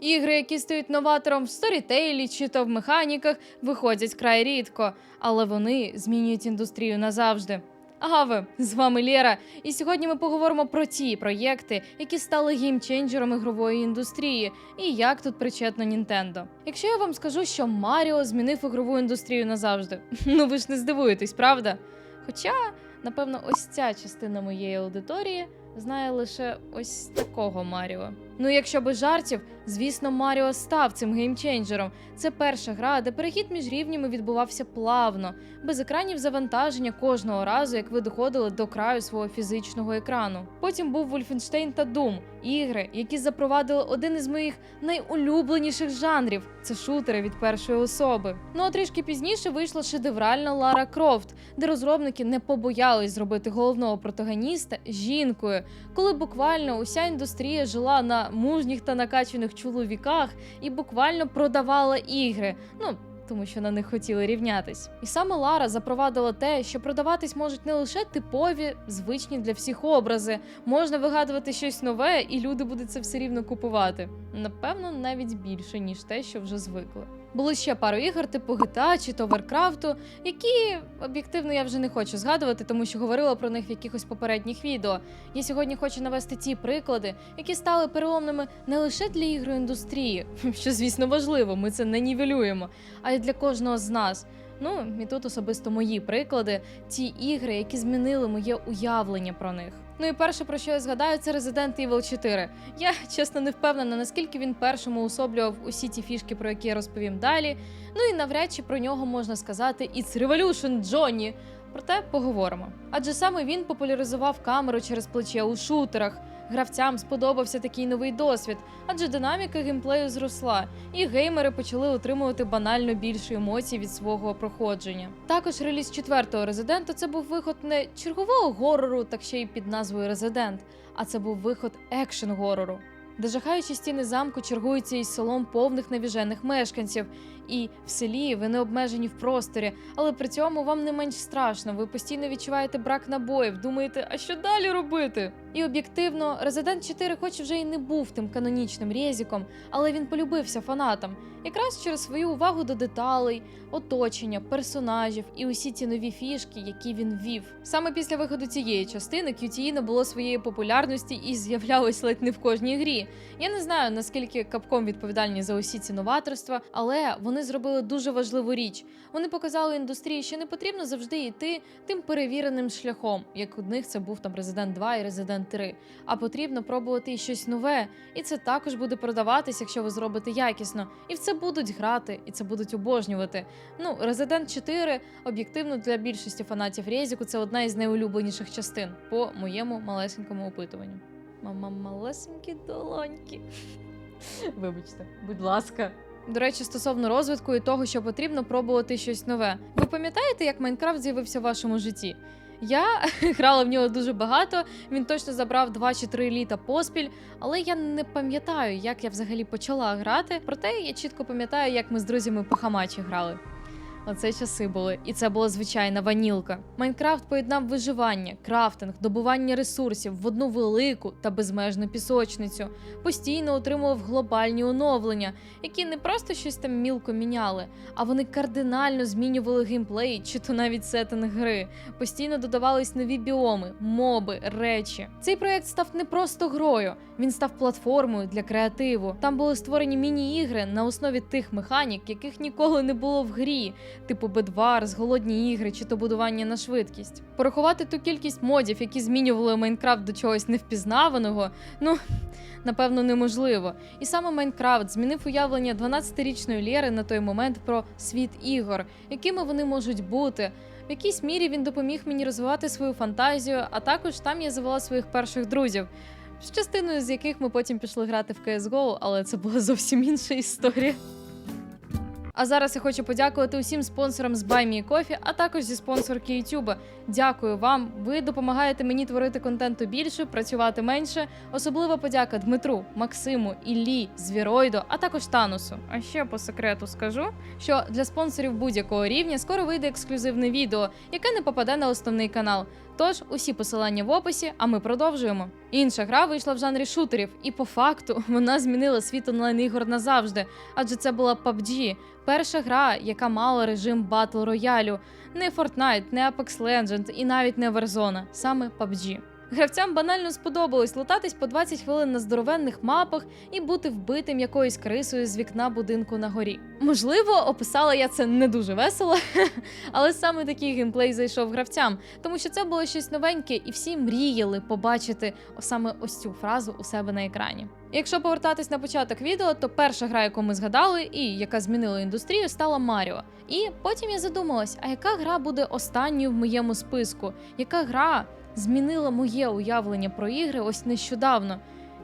Ігри, які стають новатором в сторітейлі чи то в механіках, виходять край рідко, але вони змінюють індустрію назавжди. Ага, ви з вами Лєра, і сьогодні ми поговоримо про ті проєкти, які стали геймченджером ігрової індустрії, і як тут причетно Нінтендо. Якщо я вам скажу, що Маріо змінив ігрову індустрію назавжди, ну ви ж не здивуєтесь, правда? Хоча, напевно, ось ця частина моєї аудиторії знає лише ось такого Маріо. Ну, якщо без жартів, звісно, Маріо став цим геймченджером. Це перша гра, де перехід між рівнями відбувався плавно, без екранів завантаження кожного разу, як ви доходили до краю свого фізичного екрану. Потім був Wolfenstein та Doom, ігри, які запровадили один із моїх найулюбленіших жанрів це шутери від першої особи. Ну а трішки пізніше вийшла шедевральна Лара Крофт, де розробники не побоялись зробити головного протагоніста жінкою, коли буквально уся індустрія жила на мужніх та накачаних чоловіках і буквально продавала ігри. Ну тому що на них хотіли рівнятись. І саме Лара запровадила те, що продаватись можуть не лише типові, звичні для всіх образи, можна вигадувати щось нове, і люди будуть це все рівно купувати. Напевно, навіть більше, ніж те, що вже звикли. Були ще пару ігор, типу GTA чи то Warcraft, які об'єктивно я вже не хочу згадувати, тому що говорила про них в якихось попередніх відео. Я сьогодні хочу навести ті приклади, які стали переломними не лише для ігроіндустрії, що звісно важливо, ми це не нівелюємо, а й для кожного з нас. Ну і тут особисто мої приклади, ті ігри, які змінили моє уявлення про них. Ну і перше, про що я згадаю, це Resident Evil 4. Я чесно не впевнена, наскільки він першому особлював усі ті фішки, про які я розповім далі. Ну і навряд чи про нього можна сказати It's Revolution, Джонні. Проте поговоримо. Адже саме він популяризував камеру через плече у шутерах. Гравцям сподобався такий новий досвід, адже динаміка геймплею зросла, і геймери почали отримувати банально більше емоцій від свого проходження. Також реліз четвертого резиденту це був виход не чергового горору, так ще й під назвою Резидент, а це був виход екшен горору. Де жахаючі стіни замку чергуються із селом повних навіжених мешканців, і в селі ви не обмежені в просторі, але при цьому вам не менш страшно. Ви постійно відчуваєте брак набоїв, думаєте, а що далі робити? І об'єктивно, Resident 4 хоч вже й не був тим канонічним резіком, але він полюбився фанатам, якраз через свою увагу до деталей, оточення, персонажів і усі ті нові фішки, які він ввів. Саме після виходу цієї частини QTE набуло своєї популярності і з'являлось ледь не в кожній грі. Я не знаю наскільки Capcom відповідальні за усі ці новаторства, але вони зробили дуже важливу річ. Вони показали індустрії, що не потрібно завжди йти тим перевіреним шляхом, як у них це був там Resident 2 і Resident 3, а потрібно пробувати і щось нове. І це також буде продаватись, якщо ви зробите якісно. І в це будуть грати, і це будуть обожнювати. Ну, Resident 4 об'єктивно для більшості фанатів Резіку це одна із найулюбленіших частин по моєму малесенькому опитуванню. Мама малесенькі долоньки. Вибачте, будь ласка. До речі, стосовно розвитку і того, що потрібно пробувати щось нове. Ви пам'ятаєте, як Майнкрафт з'явився в вашому житті? Я грала в нього дуже багато. Він точно забрав 2 чи 3 літа поспіль, але я не пам'ятаю, як я взагалі почала грати. Проте я чітко пам'ятаю, як ми з друзями по хамачі грали. Оце часи були, і це була звичайна ванілка. Майнкрафт поєднав виживання, крафтинг, добування ресурсів в одну велику та безмежну пісочницю, постійно отримував глобальні оновлення, які не просто щось там мілко міняли, а вони кардинально змінювали геймплей чи то навіть сеттинг гри. Постійно додавались нові біоми, моби, речі. Цей проект став не просто грою, він став платформою для креативу. Там були створені міні-ігри на основі тих механік, яких ніколи не було в грі типу Bedwars, голодні ігри чи то будування на швидкість. Порахувати ту кількість модів, які змінювали Майнкрафт до чогось невпізнаваного, ну напевно неможливо. І саме Майнкрафт змінив уявлення 12-річної Лєри на той момент про світ ігор, якими вони можуть бути. В якійсь мірі він допоміг мені розвивати свою фантазію, а також там я завела своїх перших друзів. З частиною з яких ми потім пішли грати в CSGO, але це була зовсім інша історія. А зараз я хочу подякувати усім спонсорам з BuyMeCoffee, а також зі спонсорки YouTube. Дякую вам. Ви допомагаєте мені творити контенту більше, працювати менше. Особлива подяка Дмитру, Максиму, Іллі, Звіроїдо, а також Танусу. А ще по секрету скажу, що для спонсорів будь-якого рівня скоро вийде ексклюзивне відео, яке не попаде на основний канал. Тож усі посилання в описі, а ми продовжуємо. Інша гра вийшла в жанрі шутерів, і по факту вона змінила світ онлайн-ігор назавжди, адже це була PUBG, перша гра, яка мала режим батл роялю. Не Fortnite, не Apex Legends і навіть не Warzone, саме PUBG. Гравцям банально сподобалось лутатись по 20 хвилин на здоровенних мапах і бути вбитим якоюсь крисою з вікна будинку на горі. Можливо, описала я це не дуже весело, але саме такий геймплей зайшов гравцям, тому що це було щось новеньке, і всі мріяли побачити саме ось цю фразу у себе на екрані. Якщо повертатись на початок відео, то перша гра, яку ми згадали, і яка змінила індустрію, стала Маріо. І потім я задумалась, а яка гра буде останньою в моєму списку? Яка гра змінила моє уявлення про ігри ось нещодавно?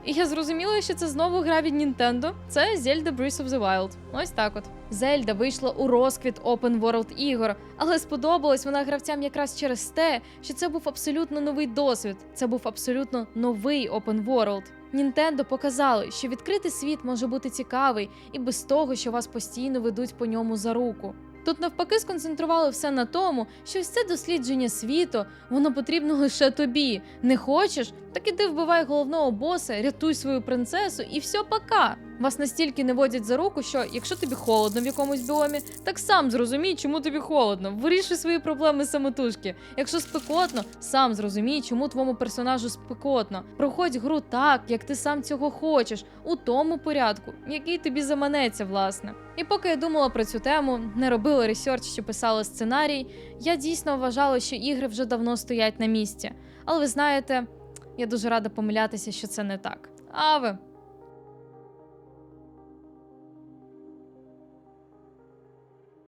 І я зрозуміла, що це знову гра від Nintendo. Це Zelda Breath of the Wild. Ось так от. Зельда вийшла у розквіт Open World ігор, але сподобалась вона гравцям якраз через те, що це був абсолютно новий досвід. Це був абсолютно новий Open World. Нінтендо показали, що відкритий світ може бути цікавий і без того, що вас постійно ведуть по ньому за руку. Тут навпаки сконцентрували все на тому, що це дослідження світу, воно потрібно лише тобі. Не хочеш? Так іди вбивай головного боса, рятуй свою принцесу і все пока. Вас настільки не водять за руку, що якщо тобі холодно в якомусь біомі, так сам зрозумій, чому тобі холодно. Вирішуй свої проблеми самотужки. Якщо спекотно, сам зрозумій, чому твоєму персонажу спекотно. Проходь гру так, як ти сам цього хочеш, у тому порядку, який тобі заманеться, власне. І поки я думала про цю тему, не робила ресерч чи писала сценарій, я дійсно вважала, що ігри вже давно стоять на місці. Але ви знаєте, я дуже рада помилятися, що це не так. А ви